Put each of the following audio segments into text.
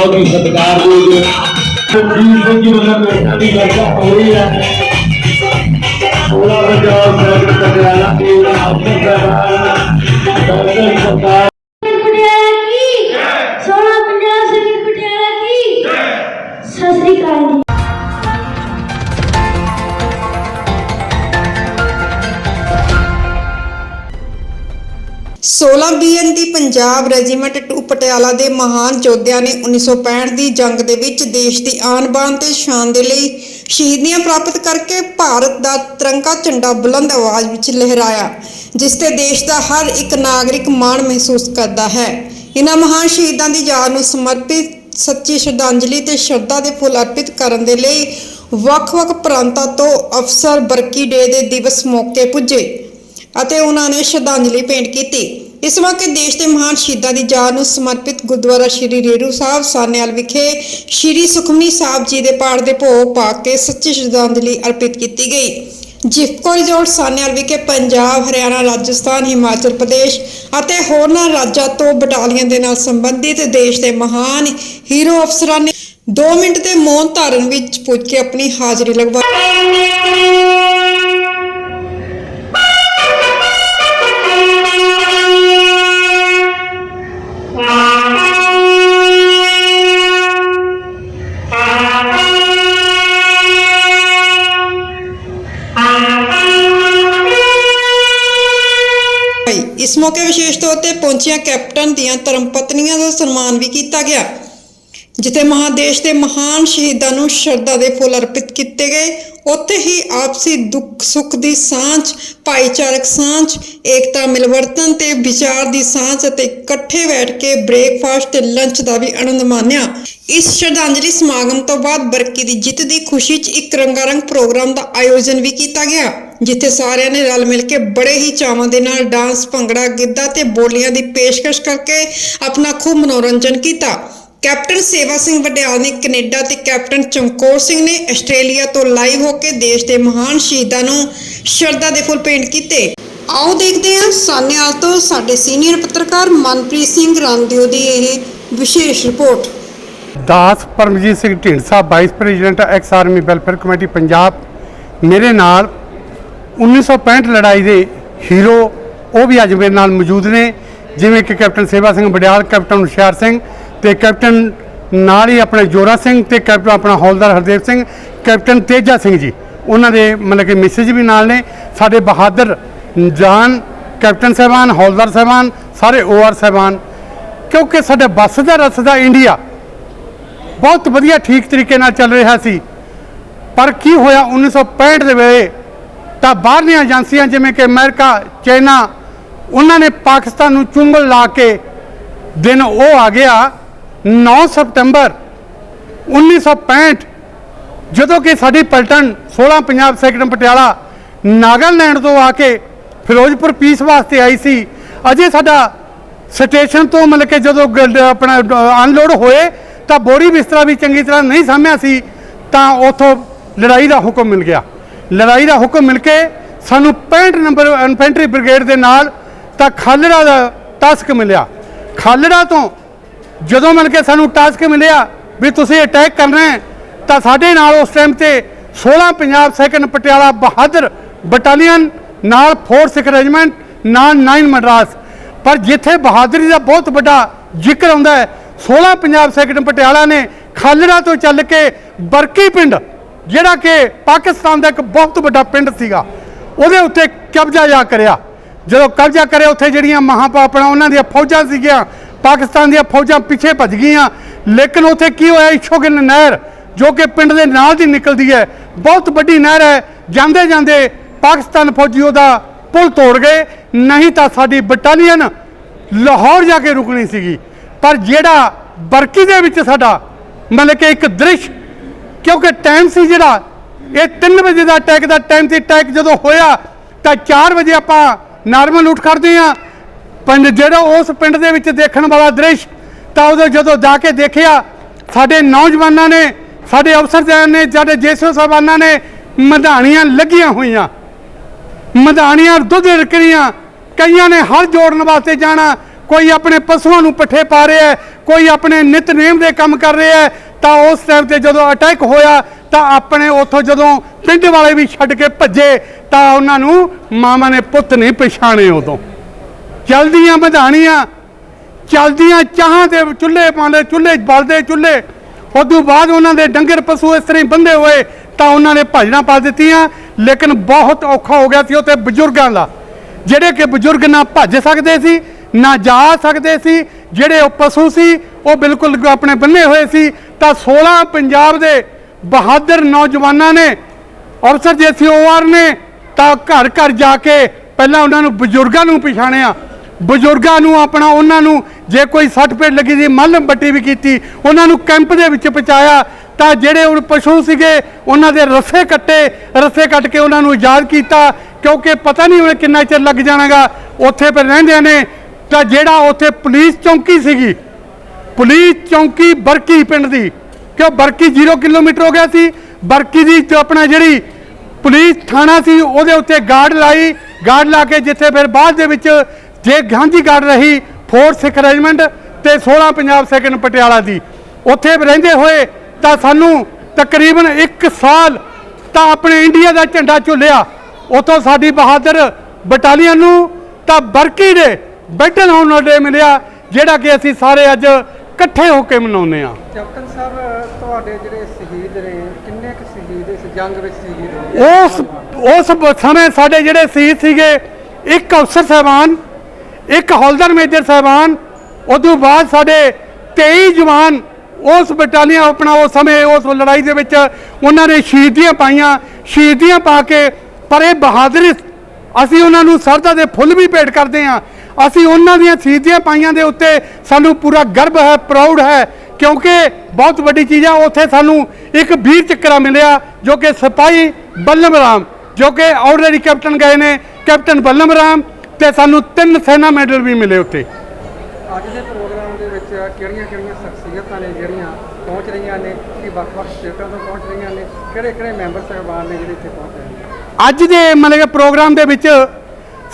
बहुत ही सत्कार दीजिए की मतलब बेइज्जती करता हो रही है पूरा बचाव सरकार सरकार 16 ਬੀਐਨ ਦੀ ਪੰਜਾਬ ਰੈਜੀਮੈਂਟ ਟੂ ਪਟਿਆਲਾ ਦੇ ਮਹਾਨ ਯੋਧਿਆਂ ਨੇ 1965 ਦੀ ਜੰਗ ਦੇ ਵਿੱਚ ਦੇਸ਼ ਦੀ ਆਨ-ਬਾਨ ਤੇ ਸ਼ਾਨ ਦੇ ਲਈ ਸ਼ਹੀਦੀਆਂ ਪ੍ਰਾਪਤ ਕਰਕੇ ਭਾਰਤ ਦਾ ਤਿਰੰਗਾ ਝੰਡਾ ਬੁਲੰਦ ਆਵਾਜ਼ ਵਿੱਚ ਲਹਿਰਾਇਆ, ਜਿਸ ਤੇ ਦੇਸ਼ ਦਾ ਹਰ ਇੱਕ ਨਾਗਰਿਕ ਮਾਣ ਮਹਿਸੂਸ ਕਰਦਾ ਹੈ। ਇਹਨਾਂ ਮਹਾਨ ਸ਼ਹੀਦਾਂ ਦੀ ਯਾਦ ਨੂੰ ਸਮਰਪਿਤ ਸੱਚੀ ਸ਼ਰਧਾਂਜਲੀ ਤੇ ਸ਼ਰਧਾ ਦੇ ਫੁੱਲ ਅਰਪਿਤ ਕਰਨ ਦੇ ਲਈ ਵੱਖ-ਵੱਖ ਪ੍ਰਾਂਤਾਂ ਤੋਂ ਅਫਸਰ ਬਰਕੀ ਡੇ ਦੇ ਦਿਵਸ ਮੌਕੇ ਪੁੱਜੇ ਅਤੇ ਉਹਨਾਂ ਨੇ ਸ਼ਰਧਾਂਜਲੀ ਭੇਂਟ ਕੀਤੀ। ਇਸ ਮੌਕੇ ਦੇਸ਼ ਦੇ ਮਹਾਨ ਸ਼ਹੀਦਾਂ ਦੀ ਯਾਦ ਨੂੰ ਸਮਰਪਿਤ ਗੁਰਦੁਆਰਾ ਸ਼੍ਰੀ ਰੇਰੂ ਸਾਹਿਬ ਸਾਨੇਵਾਲ ਵਿਖੇ ਸ਼੍ਰੀ ਸੁਖਮਨੀ ਸਾਹਿਬ ਜੀ ਦੇ ਪਾਠ ਦੇ ਭੋਗ ਪਾ ਕੇ ਸੱਚੀ ਸ਼ਰਧਾਂਜਲੀ ਅਰਪਿਤ ਕੀਤੀ ਗਈ। ਜਿਫਕੋ ਰਿਜ਼ੋਰਟ ਸਾਨੇਵਾਲ ਵਿਖੇ ਪੰਜਾਬ, ਹਰਿਆਣਾ, ਰਾਜਸਥਾਨ, ਹਿਮਾਚਲ ਪ੍ਰਦੇਸ਼ ਅਤੇ ਹੋਰਨਾਂ ਰਾਜਾਂ ਤੋਂ ਬਟਾਲੀਅਨ ਦੇ ਨਾਲ ਸੰਬੰਧਿਤ ਦੇਸ਼ ਦੇ ਮਹਾਨ ਹੀਰੋ ਅਫਸਰਾਂ ਨੇ 2 ਮਿੰਟ ਦੇ ਮੌਨ ਧਾਰਨ ਵਿੱਚ ਪੁੱਜ ਕੇ ਆਪਣੀ ਹਾਜ਼ਰੀ ਲਗਵਾਈ ਇਸ ਮੌਕੇ ਵਿਸ਼ੇਸ਼ ਤੌਰ ਤੇ ਪਹੁੰਚੀਆਂ ਕੈਪਟਨ ਦੀਆਂ ਧਰਮ ਪਤਨੀਆਂ ਦਾ ਸਨਮਾਨ ਵੀ ਕੀਤਾ ਗਿਆ। ਜਿੱਥੇ ਮਹਾਦੇਸ਼ ਦੇ ਮਹਾਨ ਸ਼ਹੀਦਾਂ ਨੂੰ ਸ਼ਰਧਾ ਦੇ ਫੁੱਲ ਅਰਪਿਤ ਕੀਤੇ ਗਏ, ਉੱਥੇ ਹੀ ਆਪਸੀ ਦੁੱਖ ਸੁੱਖ ਦੀ ਸਾਂਝ, ਭਾਈਚਾਰਕ ਸਾਂਝ, ਏਕਤਾ ਮਿਲਵਰਤਨ ਤੇ ਵਿਚਾਰ ਦੀ ਸਾਂਝ ਅਤੇ ਇਕੱਠੇ ਬੈਠ ਕੇ ਬ੍ਰੇਕਫਾਸਟ ਤੇ ਲੰਚ ਦਾ ਵੀ ਆਨੰਦ ਮਾਣਿਆ। ਇਸ ਸ਼ਰਧਾਂਜਲੀ ਸਮਾਗਮ ਤੋਂ ਬਾਅਦ ਬਰਕੀ ਦੀ ਜਿੱਤ ਦੀ ਖੁਸ਼ੀ 'ਚ ਇੱਕ ਰੰਗਾਰੰਗ ਪ੍ਰੋਗਰਾਮ ਦਾ ਆਯੋਜਨ ਵੀ ਕੀਤਾ ਗਿਆ, ਜਿੱਥੇ ਸਾਰਿਆਂ ਨੇ ਰਲ ਮਿਲ ਕੇ ਬੜੇ ਹੀ ਚਾਵਾਂ ਦੇ ਨਾਲ ਡਾਂਸ, ਭੰਗੜਾ, ਗਿੱਧਾ ਤੇ ਬੋਲੀਆਂ ਦੀ ਪੇਸ਼ਕਸ਼ ਕਰਕੇ ਆਪਣਾ ਖੂਬ ਮਨੋਰੰਜਨ ਕੀਤਾ। ਕੈਪਟਨ ਸੇਵਾ ਸਿੰਘ ਵਡਿਆਲ ਨੇ ਕੈਨੇਡਾ ਤੇ ਕੈਪਟਨ ਚਮਕੌਰ ਸਿੰਘ ਨੇ ਆਸਟ੍ਰੇਲੀਆ ਤੋਂ ਲਾਈਵ ਹੋ ਕੇ ਦੇਸ਼ ਦੇ ਮਹਾਨ ਸ਼ਹੀਦਾਂ ਨੂੰ ਸ਼ਰਧਾ ਦੇ ਫੁੱਲ ਭੇਂਟ ਕੀਤੇ। ਆਓ ਦੇਖਦੇ ਹਾਂ ਸਾਨੇਵਾਲ ਤੋਂ ਸਾਡੇ ਸੀਨੀਅਰ ਪੱਤਰਕਾਰ ਮਨਪ੍ਰੀਤ ਸਿੰਘ ਰਾਮਦਿਓ ਦੀ ਇਹ ਵਿਸ਼ੇਸ਼ ਰਿਪੋਰਟ। ਦਾਸ Paramjit Singh Dhindsa vice president ex army welfare committee Punjab. ਮੇਰੇ ਨਾਲ 1965 ਲੜਾਈ ਦੇ ਹੀਰੋ ਉਹ ਵੀ ਅੱਜ ਮੇਰੇ ਨਾਲ ਮੌਜੂਦ ਨੇ, ਜਿਵੇਂ ਕਿ ਕੈਪਟਨ ਸੇਵਾ ਸਿੰਘ ਵਡਿਆਲ, ਕੈਪਟਨ ਹੁਸ਼ਿਆਰ ਸਿੰਘ ਤੇ ਕੈਪਟਨ ਨਾਲ ਹੀ ਆਪਣੇ ਜੋਰਾ ਸਿੰਘ ਤੇ ਕੈਪਟਨ ਆਪਣਾ ਹੌਲਦਾਰ ਹਰਦੇਵ ਸਿੰਘ, ਕੈਪਟਨ ਤੇਜਾ ਸਿੰਘ ਜੀ। ਉਹਨਾਂ ਦੇ ਮਤਲਬ ਕਿ ਮੈਸੇਜ ਵੀ ਨਾਲ ਨੇ। ਸਾਡੇ ਬਹਾਦਰ ਜਾਨ, ਕੈਪਟਨ ਸਾਹਿਬਾਨ, ਹੌਲਦਾਰ ਸਾਹਿਬਾਨ, ਸਾਰੇ ਓਆਰ ਸਾਹਿਬਾਨ। ਕਿਉਂਕਿ ਸਾਡਾ ਬੱਸ ਦਾ ਰਸਦਾ ਇੰਡੀਆ ਬਹੁਤ ਵਧੀਆ ਠੀਕ ਤਰੀਕੇ ਨਾਲ ਚੱਲ ਰਿਹਾ ਸੀ। ਪਰ ਕੀ ਹੋਇਆ 1965 ਦੇ ਵੇਲੇ? ਤਾਂ ਬਾਹਰਲੀਆਂ ਏਜੰਸੀਆਂ ਜਿਵੇਂ ਕਿ ਅਮਰੀਕਾ, ਚਾਈਨਾ, ਉਹਨਾਂ ਨੇ ਪਾਕਿਸਤਾਨ ਨੂੰ ਚੁੰਗਲ ਲਾ ਕੇ ਦਿਨ ਉਹ ਆ ਗਿਆ 9 ਸਤੰਬਰ 1965 ਜਦੋਂ ਕਿ ਸਾਡੀ ਪਲਟਨ 16 ਪੰਜਾਬ ਸੈਕਟਰ ਪਟਿਆਲਾ ਨਾਗਾਲੈਂਡ ਤੋਂ ਆ ਕੇ ਫਿਰੋਜ਼ਪੁਰ ਪੀਸ ਵਾਸਤੇ ਆਈ ਸੀ। ਅਜੇ ਸਾਡਾ ਸਟੇਸ਼ਨ ਤੋਂ ਮਤਲਬ ਕਿ ਜਦੋਂ ਗ- ਆਪਣਾ ਅਨਲੋਡ ਹੋਏ, ਤਾਂ ਬੋਰੀ ਬਿਸਤਰਾ ਵੀ ਚੰਗੀ ਤਰ੍ਹਾਂ ਨਹੀਂ ਸਾਂਭਿਆ ਸੀ, ਤਾਂ ਉਥੋਂ ਲੜਾਈ ਦਾ ਹੁਕਮ ਮਿਲ ਗਿਆ। ਲੜਾਈ ਦਾ ਹੁਕਮ ਮਿਲ ਕੇ ਸਾਨੂੰ 65 ਨੰਬਰ ਇਨਫੈਂਟਰੀ ਬ੍ਰਿਗੇਡ ਦੇ ਨਾਲ ਤਾਂ ਖਾਲੜਾ ਦਾ ਟਾਸਕ ਮਿਲਿਆ। ਖਾਲੜਾ ਤੋਂ ਜਦੋਂ ਮਿਲ ਕੇ ਸਾਨੂੰ ਟਾਸਕ ਮਿਲਿਆ ਵੀ ਤੁਸੀਂ ਅਟੈਕ ਕਰਨਾ ਹੈ, ਤਾਂ ਸਾਡੇ ਨਾਲ ਉਸ ਟਾਈਮ ਤੇ 16 ਪੰਜਾਬ ਸੈਕੰਡ ਪਟਿਆਲਾ ਬਹਾਦਰ ਬਟਾਲੀਅਨ ਨਾਲ 4 ਸਿੱਖ ਰੈਜੀਮੈਂਟ ਨਾਲ 9 ਮਦਰਾਸ ਪਰ ਜਿੱਥੇ ਬਹਾਦਰੀ ਦਾ ਬਹੁਤ ਵੱਡਾ ਜ਼ਿਕਰ ਆਉਂਦਾ ਹੈ 16 ਪੰਜਾਬ ਸੈਕੰਡ ਪਟਿਆਲਾ ਨੇ ਖਾਲੜਾ ਤੋਂ ਚੱਲ ਕੇ ਬਰਕੀ ਪਿੰਡ, ਜਿਹੜਾ ਕਿ ਪਾਕਿਸਤਾਨ ਦਾ ਇੱਕ ਬਹੁਤ ਵੱਡਾ ਪਿੰਡ ਸੀਗਾ, ਉਹਦੇ ਉੱਤੇ ਕਬਜ਼ਾ ਜਾ ਕਰਿਆ। ਜਦੋਂ ਕਬਜ਼ਾ ਕਰਿਆ, ਉੱਥੇ ਜਿਹੜੀਆਂ ਮਹਾਪਾਪਣਾ ਉਹਨਾਂ ਦੀਆਂ ਫੌਜਾਂ ਸੀਗੀਆਂ ਪਾਕਿਸਤਾਨ ਦੀਆਂ ਫੌਜਾਂ ਪਿੱਛੇ ਭੱਜ ਗਈਆਂ। ਲੇਕਿਨ ਉੱਥੇ ਕੀ ਹੋਇਆ? ਇਸ਼ੋਗਨ ਨਹਿਰ, ਜੋ ਕਿ ਪਿੰਡ ਦੇ ਨਾਲ ਦੀ ਨਿਕਲਦੀ ਹੈ। ਬਹੁਤ ਵੱਡੀ ਨਹਿਰ ਹੈ। ਜਾਂਦੇ ਜਾਂਦੇ ਪਾਕਿਸਤਾਨ ਫੌਜੀ ਉਹਦਾ ਪੁਲ ਤੋੜ ਗਏ। ਨਹੀਂ ਤਾਂ ਸਾਡੀ ਬਟਾਲੀਅਨ ਲਾਹੌਰ ਜਾ ਕੇ ਰੁਕਣੀ ਸੀਗੀ। ਪਰ ਜਿਹੜਾ ਬਰਕੀ ਦੇ ਵਿੱਚ ਸਾਡਾ ਮਤਲਬ ਕਿ ਇੱਕ ਦ੍ਰਿਸ਼, ਕਿਉਂਕਿ ਟਾਈਮ ਸੀ ਜਿਹੜਾ, ਇਹ 3 ਵਜੇ ਦਾ ਅਟੈਕ ਦਾ ਟਾਈਮ ਸੀ। ਅਟੈਕ ਜਦੋਂ ਹੋਇਆ ਤਾਂ 4 ਵਜੇ ਆਪਾਂ ਨਾਰਮਲ ਉੱਠ ਖੜਦੇ ਆ ਪਿੰਡ ਜਿਹੜਾ ਉਸ ਪਿੰਡ ਦੇ ਵਿੱਚ ਦੇਖਣ ਵਾਲਾ ਦ੍ਰਿਸ਼ ਤਾਂ ਉਦੋਂ ਜਦੋਂ ਜਾ ਕੇ ਦੇਖਿਆ ਸਾਡੇ ਨੌਜਵਾਨਾਂ ਨੇ ਸਾਡੇ ਅਫਸਰ ਨੇ ਸਾਡੇ ਜੇਸੋ ਸਾਹਿਬਾਨਾਂ ਨੇ ਮਧਾਣੀਆਂ ਲੱਗੀਆਂ ਹੋਈਆਂ। ਮਧਾਣੀਆਂ ਦੁੱਧ ਰਕਰੀਆਂ ਕਈਆਂ ਨੇ ਹਲ ਜੋੜਨ ਵਾਸਤੇ ਜਾਣਾ ਕੋਈ ਆਪਣੇ ਪਸ਼ੂਆਂ ਨੂੰ ਪੱਠੇ ਪਾ ਰਿਹਾ ਹੈ, ਕੋਈ ਆਪਣੇ ਨਿਤਨੇਮ ਦੇ ਕੰਮ ਕਰ ਰਿਹਾ ਹੈ, ਤਾਂ ਉਸ ਟਾਈਮ ਤੇ ਜਦੋਂ ਅਟੈਕ ਹੋਇਆ ਤਾਂ ਆਪਣੇ ਉੱਥੋਂ ਜਦੋਂ ਪਿੰਡ ਵਾਲੇ ਵੀ ਛੱਡ ਕੇ ਭੱਜੇ ਤਾਂ ਉਹਨਾਂ ਨੂੰ ਮਾਮਾ ਨੇ ਪੁੱਤ ਨਹੀਂ ਪਛਾਣੇ ਉਦੋਂ। ਚਲਦੀਆਂ ਵਧਾਣੀਆਂ, ਚਲਦੀਆਂ ਚਾਹਾਂ ਦੇ ਚੁੱਲ੍ਹੇ ਪਾਉਂਦੇ, ਚੁੱਲ੍ਹੇ ਬਲਦੇ, ਚੁੱਲ੍ਹੇ। ਉਦੋਂ ਬਾਅਦ ਉਹਨਾਂ ਦੇ ਡੰਗਰ ਪਸ਼ੂ ਇਸ ਤਰ੍ਹਾਂ ਹੀ ਬੰਦੇ ਹੋਏ, ਤਾਂ ਉਹਨਾਂ ਨੇ ਭਜਣਾ ਪਾ ਦਿੱਤੀਆਂ। ਲੇਕਿਨ ਬਹੁਤ ਔਖਾ ਹੋ ਗਿਆ ਸੀ ਉੱਥੇ ਬਜ਼ੁਰਗਾਂ ਦਾ, ਜਿਹੜੇ ਕਿ ਬਜ਼ੁਰਗ ਨਾ ਭੱਜ ਸਕਦੇ ਸੀ, ਨਾ ਜਾ ਸਕਦੇ ਸੀ। ਜਿਹੜੇ ਉਹ ਪਸ਼ੂ ਸੀ, ਉਹ ਬਿਲਕੁਲ ਆਪਣੇ ਬੰਨੇ ਹੋਏ ਸੀ। ਤਾਂ 16 ਪੰਜਾਬ ਦੇ ਬਹਾਦਰ ਨੌਜਵਾਨਾਂ ਨੇ, ਅਫਸਰ ਜੇ ਸੀ ਓਆਰ ਨੇ, ਤਾਂ ਘਰ ਘਰ ਜਾ ਕੇ ਪਹਿਲਾਂ ਉਹਨਾਂ ਨੂੰ ਬਜ਼ੁਰਗਾਂ ਨੂੰ ਪਛਾਣਿਆ। ਬਜ਼ੁਰਗਾਂ ਨੂੰ ਆਪਣਾ, ਉਹਨਾਂ ਨੂੰ ਜੇ ਕੋਈ ਸੱਟ ਪੇਟ ਲੱਗੀ ਸੀ ਮੱਲਮ ਬੱਟੀ ਵੀ ਕੀਤੀ, ਉਹਨਾਂ ਨੂੰ ਕੈਂਪ ਦੇ ਵਿੱਚ ਪਹੁੰਚਾਇਆ, ਤਾਂ ਜਿਹੜੇ ਉਹ ਪਸ਼ੂ ਸੀਗੇ, ਉਹਨਾਂ ਦੇ ਰੱਸੇ ਕੱਟੇ, ਰੱਸੇ ਕੱਟ ਕੇ ਉਹਨਾਂ ਨੂੰ ਆਜ਼ਾਦ ਕੀਤਾ, ਕਿਉਂਕਿ ਪਤਾ ਨਹੀਂ ਉਹਨੇ ਕਿੰਨਾ ਚਿਰ ਲੱਗ ਜਾਣਾਗਾ, ਉੱਥੇ ਪਰ ਰਹਿੰਦੇ ਨੇ, ਤਾਂ ਜਿਹੜਾ ਉੱਥੇ ਪੁਲਿਸ ਚੌਂਕੀ ਸੀਗੀ, ਪੁਲਿਸ ਚੌਂਕੀ ਬਰਕੀ ਪਿੰਡ ਦੀ, ਕਿਉਂ ਬਰਕੀ 0 ਕਿਲੋਮੀਟਰ ਹੋ ਗਿਆ ਸੀ, ਬਰਕੀ ਦੀ ਆਪਣਾ ਜਿਹੜੀ ਪੁਲਿਸ ਥਾਣਾ ਸੀ, ਉਹਦੇ ਉੱਤੇ ਗਾਰਡ ਲਾਈ ਗਾਰਡ ਲਾ ਕੇ ਜਿੱਥੇ ਫਿਰ ਬਾਅਦ ਦੇ ਵਿੱਚ ਜੇ ਗਾਂਧੀ ਗਾਰਡ ਰਹੀ ਫੋਰਥ ਸਿੱਖ ਰੈਜੀਮੈਂਟ ਤੇ 16 ਪੰਜਾਬ ਸੈਕੰਡ ਪਟਿਆਲਾ ਦੀ ਉੱਥੇ ਰਹਿੰਦੇ ਹੋਏ ਤਾਂ ਸਾਨੂੰ ਤਕਰੀਬਨ 1 ਸਾਲ ਤਾਂ ਆਪਣੇ ਇੰਡੀਆ ਦਾ ਝੰਡਾ ਝੁੱਲਿਆ। ਉਥੋਂ ਸਾਡੀ ਬਹਾਦਰ ਬਟਾਲੀਅਨ ਨੂੰ ਤਾਂ ਬਰਕੀ ਦੇ ਬੈਟਲ ਹੋਣ ਡੇ ਮਿਲਿਆ ਜਿਹੜਾ ਕਿ ਅਸੀਂ ਸਾਰੇ ਅੱਜ ਇਕੱਠੇ ਹੋ ਕੇ ਮਨਾਉਂਦੇ ਆ ਕੈਪਟਨ ਸਾਹਿਬ ਤੁਹਾਡੇ ਜਿਹੜੇ ਸ਼ਹੀਦ ਨੇ ਕਿੰਨੇ ਕੁ ਸ਼ਹੀਦ ਇਸ ਜੰਗ ਵਿੱਚ ਸ਼ਹੀਦ ਹੋਏ? ਉਸ ਉਸ ਸਮੇਂ ਸਾਡੇ ਜਿਹੜੇ ਸ਼ਹੀਦ ਸੀਗੇ ਇੱਕ ਅਫਸਰ ਸਾਹਿਬਾਨ ਇੱਕ ਹੌਲਦਾਰ ਮੇਜਰ ਸਾਹਿਬਾਨ ਉਦੋਂ ਬਾਅਦ ਸਾਡੇ 23 ਜਵਾਨ ਉਸ ਬਟਾਲੀਅਨ ਆਪਣਾ ਉਸ ਸਮੇਂ ਉਸ ਲੜਾਈ ਦੇ ਵਿੱਚ ਉਹਨਾਂ ਨੇ ਸ਼ਹੀਦੀਆਂ ਪਾਈਆਂ, ਸ਼ਹੀਦੀਆਂ ਪਾ ਕੇ ਪਰ ਇਹ ਬਹਾਦਰੀ ਅਸੀਂ ਉਹਨਾਂ ਨੂੰ ਸਰਦਾ ਦੇ ਫੁੱਲ ਵੀ ਭੇਟ ਕਰਦੇ ਹਾਂ। ਅਸੀਂ ਉਹਨਾਂ ਦੀਆਂ ਸ਼ਹੀਦੀਆਂ ਪਾਈਆਂ ਦੇ ਉੱਤੇ ਸਾਨੂੰ ਪੂਰਾ ਗਰਵ ਹੈ ਪ੍ਰਾਊਡ ਹੈ, ਕਿਉਂਕਿ ਬਹੁਤ ਵੱਡੀ ਚੀਜ਼ ਆ, ਉੱਥੇ ਸਾਨੂੰ ਇੱਕ ਵੀਰ ਚੱਕਰਾ ਮਿਲਿਆ ਜੋ ਕਿ ਸਿਪਾਹੀ ਬੱਲਮ ਰਾਮ, ਜੋ ਕਿ ਆਲਰੇਡੀ ਕੈਪਟਨ ਗਏ ਨੇ ਕੈਪਟਨ ਬੱਲਮ ਰਾਮ। ਤੇ ਸਾਨੂੰ ਤਿੰਨ ਸੈਨਾ ਮੈਡਲ ਵੀ ਮਿਲੇ ਉੱਥੇ। ਅੱਜ ਦੇ ਪ੍ਰੋਗਰਾਮ ਦੇ ਵਿੱਚ ਕਿਹੜੀਆਂ ਕਿਹੜੀਆਂ ਸ਼ਖਸੀਅਤਾਂ ਨੇ ਜਿਹੜੀਆਂ ਪਹੁੰਚ ਰਹੀਆਂ ਨੇ ਕਿ ਵੱਖ-ਵੱਖ ਸਟੇਟਾਂ ਤੋਂ ਪਹੁੰਚ ਰਹੀਆਂ ਨੇ? ਕਿਹੜੇ ਕਿਹੜੇ ਮੈਂਬਰ ਸਾਹਿਬਾਨ ਨੇ ਜਿਹੜੇ ਇੱਥੇ ਪਹੁੰਚ ਰਹੇ ਨੇ? ਅੱਜ ਦੇ ਮਤਲਬ ਪ੍ਰੋਗਰਾਮ ਦੇ ਵਿੱਚ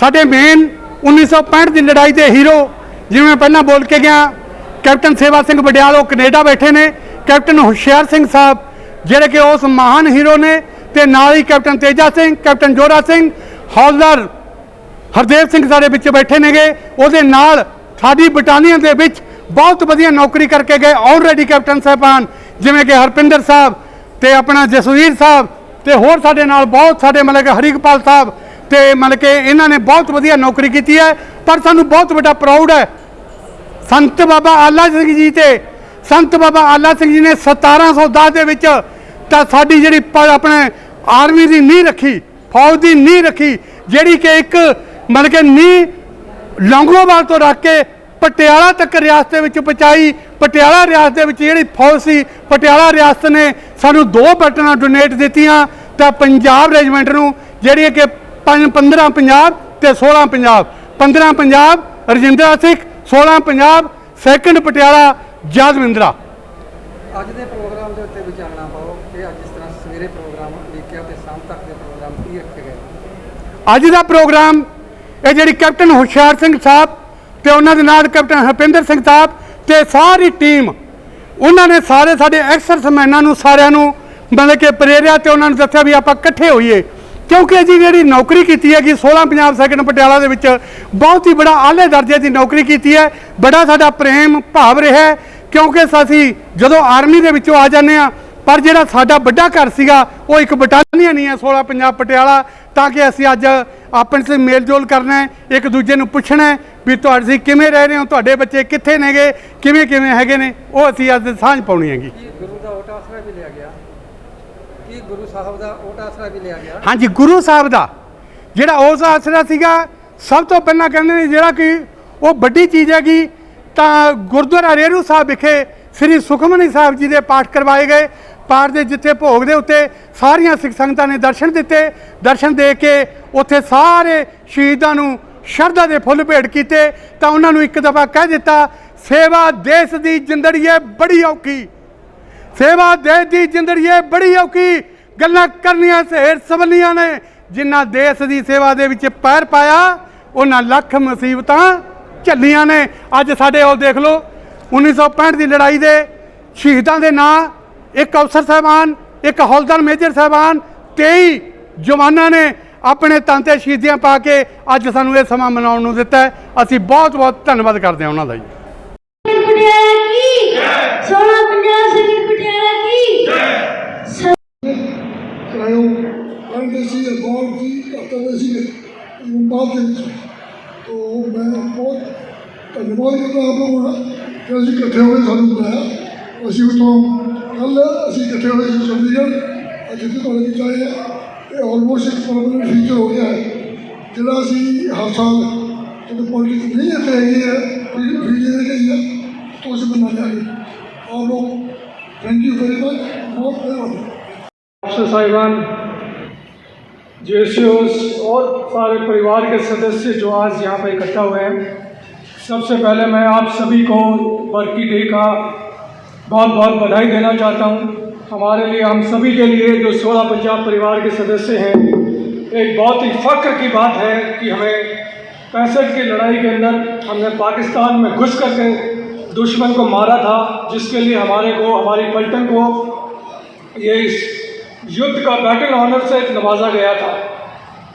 ਸਾਡੇ ਮੇਨ 1965 ਦੀ ਲੜਾਈ ਦੇ ਹੀਰੋ ਜਿਵੇਂ ਪਹਿਲਾਂ ਬੋਲ ਕੇ ਗਿਆ ਕੈਪਟਨ ਸੇਵਾ ਸਿੰਘ ਵਡਿਆਲ ਉਹ ਕੈਨੇਡਾ ਬੈਠੇ ਨੇ ਕੈਪਟਨ ਹੁਸ਼ਿਆਰ ਸਿੰਘ ਸਾਹਿਬ ਜਿਹੜੇ ਕਿ ਉਸ ਮਹਾਨ ਹੀਰੋ ਨੇ ਤੇ ਨਾਲ ਹੀ ਕੈਪਟਨ ਤੇਜਾ ਸਿੰਘ ਕੈਪਟਨ ਜੋਰਾ ਸਿੰਘ ਹੌਲਦਾਰ ਹਰਦੇਵ ਸਿੰਘ ਸਾਡੇ ਵਿੱਚ ਬੈਠੇ ਨੇਗੇ। ਉਹਦੇ ਨਾਲ ਸਾਡੀ ਬਟਾਲੀਅਨ ਦੇ ਵਿੱਚ ਬਹੁਤ ਵਧੀਆ ਨੌਕਰੀ ਕਰਕੇ ਗਏ ਆਲਰੇਡੀ ਕੈਪਟਨ ਸਾਹਿਬਾਨ, ਜਿਵੇਂ ਕਿ ਹਰਪਿੰਦਰ ਸਾਹਿਬ ਤੇ ਆਪਣਾ ਜਸਵੀਰ ਸਾਹਿਬ ਤੇ ਹੋਰ ਸਾਡੇ ਨਾਲ ਬਹੁਤ ਸਾਡੇ ਮਤਲਬ ਕਿ ਹਰੀਕਪਾਲ ਸਾਹਿਬ ਤੇ ਮਤਲਬ ਕਿ ਇਹਨਾਂ ਨੇ ਬਹੁਤ ਵਧੀਆ ਨੌਕਰੀ ਕੀਤੀ ਹੈ। ਪਰ ਸਾਨੂੰ ਬਹੁਤ ਵੱਡਾ ਪ੍ਰਾਊਡ ਹੈ। ਸੰਤ ਬਾਬਾ ਆਲਾ ਸਿੰਘ ਜੀ ਤੇ ਸੰਤ ਬਾਬਾ ਆਲਾ ਸਿੰਘ ਜੀ ਨੇ 1710 ਦੇ ਵਿੱਚ ਤਾਂ ਸਾਡੀ ਜਿਹੜੀ ਪ- ਆਪਣੇ ਆਰਮੀ ਦੀ ਨੀਂਹ ਰੱਖੀ, ਫੌਜ ਦੀ ਨੀਂਹ ਰੱਖੀ, ਜਿਹੜੀ ਕਿ ਇੱਕ ਮਤਲਬ ਕਿ ਨੀਂਹ ਲੌਂਗੋਵਾਲ ਤੋਂ ਰੱਖ ਕੇ ਪਟਿਆਲਾ ਤੱਕ ਰਿਆਸਤ ਦੇ ਵਿੱਚ ਪਹੁੰਚਾਈ। ਪਟਿਆਲਾ ਰਿਆਸਤ ਦੇ ਵਿੱਚ ਜਿਹੜੀ ਫੌਜ ਸੀ ਪਟਿਆਲਾ ਰਿਆਸਤ ਨੇ ਸਾਨੂੰ ਦੋ ਬਟਨਾਂ ਡੋਨੇਟ ਦਿੱਤੀਆਂ ਤਾਂ ਪੰਜਾਬ ਰੈਜੀਮੈਂਟ ਨੂੰ ਜਿਹੜੀ ਕਿ ਪੰਜ- 15 ਪੰਜਾਬ ਤੇ 16 ਪੰਜਾਬ। 15 ਪੰਜਾਬ ਰਜਿੰਦਰਾ ਸਿੱਖ 16 ਪੰਜਾਬ ਸੈਕੰਡ ਪਟਿਆਲਾ ਜਾਦਵਿੰਦਰਾ ਅੱਜ ਦੇ ਪ੍ਰੋਗਰਾਮ ਦੇ ਉੱਤੇ ਵਿਚਾਰਨਾ ਪਾਓ ਕਿ ਅੱਜ ਇਸ ਤਰ੍ਹਾਂ ਸਵੇਰੇ ਪ੍ਰੋਗਰਾਮ ਲਿਖਿਆ ਤੇ ਸ਼ਾਮ ਤੱਕ ਦੇ ਪ੍ਰੋਗਰਾਮ ਕੀ ਰੱਖੇ ਗਏ ਅੱਜ ਦਾ ਪ੍ਰੋਗਰਾਮ ਇਹ ਜਿਹੜੀ ਕੈਪਟਨ ਹੁਸ਼ਿਆਰ ਸਿੰਘ ਸਾਹਿਬ ਤੇ ਉਹਨਾਂ ਦੇ ਨਾਲ ਕੈਪਟਨ ਹਰਪਿੰਦਰ ਸਿੰਘ ਸਾਹਿਬ ਤੇ ਸਾਰੀ ਟੀਮ, ਉਹਨਾਂ ਨੇ ਸਾਰੇ ਸਾਡੇ ਐਕਸਰਸਮੈਨਾਂ ਨੂੰ, ਸਾਰਿਆਂ ਨੂੰ ਮਤਲਬ ਕਿ ਪ੍ਰੇਰਿਆ ਤੇ ਉਹਨਾਂ ਨੂੰ ਦੱਸਿਆ ਵੀ ਆਪਾਂ ਇਕੱਠੇ ਹੋਈਏ। ਕਿਉਂਕਿ ਅਸੀਂ ਜਿਹੜੀ ਨੌਕਰੀ ਕੀਤੀ ਹੈ ਕਿ 16 ਪੰਜਾਬ ਸੈਕੰਡ ਪਟਿਆਲਾ ਦੇ ਵਿੱਚ, ਬਹੁਤ ਹੀ ਬੜਾ ਆਲੇ ਦਰਜੇ ਦੀ ਨੌਕਰੀ ਕੀਤੀ ਹੈ। ਬੜਾ ਸਾਡਾ ਪ੍ਰੇਮ ਭਾਵ ਰਿਹਾ ਕਿਉਂਕਿ ਅਸੀਂ ਜਦੋਂ ਆਰਮੀ ਦੇ ਵਿੱਚੋਂ ਆ ਜਾਂਦੇ ਆ ਪਰ ਜਿਹੜਾ ਸਾਡਾ ਵੱਡਾ ਘਰ ਸੀਗਾ, ਉਹ ਇੱਕ ਬਟਾਲੀਅਨ ਹੀ ਹੈ 16 ਪੰਜਾਬ ਪਟਿਆਲਾ, ਤਾਂ ਕਿ ਅਸੀਂ ਅੱਜ ਆਪਣੇ ਸੇ ਮੇਲ ਜੋਲ ਕਰਨਾ ਹੈ ਇੱਕ ਦੂਜੇ ਨੂੰ ਪੁੱਛਣਾ ਹੈ ਵੀ ਤੁਸੀਂ ਕਿਵੇਂ ਰਹਿ ਰਹੇ ਹੋ ਤੁਹਾਡੇ ਬੱਚੇ ਕਿੱਥੇ ਨੇਗੇ ਕਿਵੇਂ ਕਿਵੇਂ ਹੈਗੇ ਨੇ ਉਹ ਅਸੀਂ ਅੱਜ ਸਾਂਝ ਪਾਉਣੀ ਹੈਗੀ। ਗੁਰੂ ਦਾ ਓਟ ਆਸਰਾ ਵੀ ਲਿਆ ਗਿਆ? ਕੀ ਗੁਰੂ ਸਾਹਿਬ ਦਾ ਓਟ ਆਸਰਾ ਵੀ ਲਿਆ ਗਿਆ? ਹਾਂਜੀ ਗੁਰੂ ਸਾਹਿਬ ਦਾ ਜਿਹੜਾ ਉਸ ਆਸਰਾ ਸੀਗਾ ਸਭ ਤੋਂ ਪਹਿਲਾਂ ਕਹਿੰਦੇ ਨੇ ਜਿਹੜਾ ਕਿ ਉਹ ਵੱਡੀ ਚੀਜ਼ ਹੈਗੀ ਤਾਂ ਗੁਰਦੁਆਰਾ ਰੇਰੂ ਸਾਹਿਬ ਵਿਖੇ ਸ੍ਰੀ ਸੁਖਮਨੀ ਸਾਹਿਬ ਜੀ ਦੇ ਪਾਠ ਕਰਵਾਏ ਗਏ। ਪਾਠ ਦੇ ਜਿੱਥੇ ਭੋਗ ਦੇ ਉੱਤੇ ਸਾਰੀਆਂ ਸਿੱਖ ਸੰਗਤਾਂ ਨੇ ਦਰਸ਼ਨ ਦਿੱਤੇ, ਦਰਸ਼ਨ ਦੇ ਕੇ ਉੱਥੇ ਸਾਰੇ ਸ਼ਹੀਦਾਂ ਨੂੰ ਸ਼ਰਧਾ ਦੇ ਫੁੱਲ ਭੇਟ ਕੀਤੇ, ਤਾਂ ਉਹਨਾਂ ਨੂੰ ਇੱਕ ਦਫਾ ਕਹਿ ਦਿੱਤਾ, ਸੇਵਾ ਦੇਸ਼ ਦੀ ਜ਼ਿੰਦੜੀਏ ਬੜੀ ਔਖੀ। ਸੇਵਾ ਦੇਸ਼ ਦੀ ਜ਼ਿੰਦਗੀ ਬੜੀ ਔਖੀ। ਗੱਲਾਂ ਕਰਨੀਆਂ ਸਹਿਰ ਸਵਲੀਆਂ ਨੇ। ਜਿਨ੍ਹਾਂ ਦੇਸ਼ ਦੀ ਸੇਵਾ ਦੇ ਵਿੱਚ ਪੈਰ ਪਾਇਆ, ਉਹਨਾਂ ਲੱਖ ਮੁਸੀਬਤਾਂ ਝੱਲੀਆਂ ਨੇ। ਅੱਜ ਸਾਡੇ ਉਹ ਦੇਖ ਲਓ 1965 ਦੀ ਲੜਾਈ ਦੇ ਸ਼ਹੀਦਾਂ ਦੇ ਨਾਂ ਇੱਕ ਅਫਸਰ ਸਾਹਿਬਾਨ ਇੱਕ ਹੌਲਦਾਰ ਮੇਜਰ ਸਾਹਿਬਾਨ 23 ਜਵਾਨਾਂ ਨੇ ਆਪਣੇ ਤਨ ਤੇ ਸ਼ਹੀਦੀਆਂ ਪਾ ਕੇ ਅੱਜ ਸਾਨੂੰ ਇਹ ਸਮਾਂ ਮਨਾਉਣ ਨੂੰ ਦਿੱਤਾ ਹੈ। ਅਸੀਂ ਬਹੁਤ ਬਹੁਤ ਧੰਨਵਾਦ ਕਰਦੇ ਹਾਂ ਉਹਨਾਂ ਦਾ ਜੀ। ਧੰਨਵਾਦ ਕਰਦਾ ਦਾ ਕਿ ਅਸੀਂ ਇਕੱਠੇ ਹੋਏ ਸਾਨੂੰ ਬੁਲਾਇਆ। ਅਸੀਂ ਉਤੋਂ ਕੱਲ ਅਸੀਂ ਇਕੱਠੇ ਹੋਏ ਸੀ ਚੰਡੀਗੜ੍ਹ ਅੱਜ ਜਿੱਥੇ ਤੁਹਾਡੇ ਵਿੱਚ ਆਏ ਹਾਂ ਇਹ ਆਲਮੋਸਟ ਇੱਕ ਪਰਮਾਨੈਂਟ ਫੀਚਰ ਹੋ ਗਿਆ ਹੈ ਜਿਹੜਾ ਅਸੀਂ ਹਰ ਸਾਲ ਜਦੋਂ ਪੋਲਿਟਿਕਸ ਨਹੀਂ ਇੱਥੇ ਹੈਗੀ ਹੈ ਫੀਚਰ ਹੈਗੀ ਹੈ तो उसे बना जाएगी और लोग थैंक यू वेरी मच बहुत धन्यवाद अफसर साहिबान जेसीओस और सारे परिवार के सदस्य जो आज यहाँ पर इकट्ठा हुए हैं सबसे पहले मैं आप सभी को बरकी डे का बहुत बहुत बधाई देना चाहता हूँ। हमारे लिए, हम सभी के लिए जो सोलह पंजाब परिवार के सदस्य हैं, एक बहुत ही फ़ख्र की बात है कि हमें पैंसठ की लड़ाई के अंदर हमने पाकिस्तान में घुस करके दुश्मन को मारा था, जिसके लिए हमारे को, हमारी पलटन को ये इस युद्ध का बैटल ऑनर से नवाजा गया था।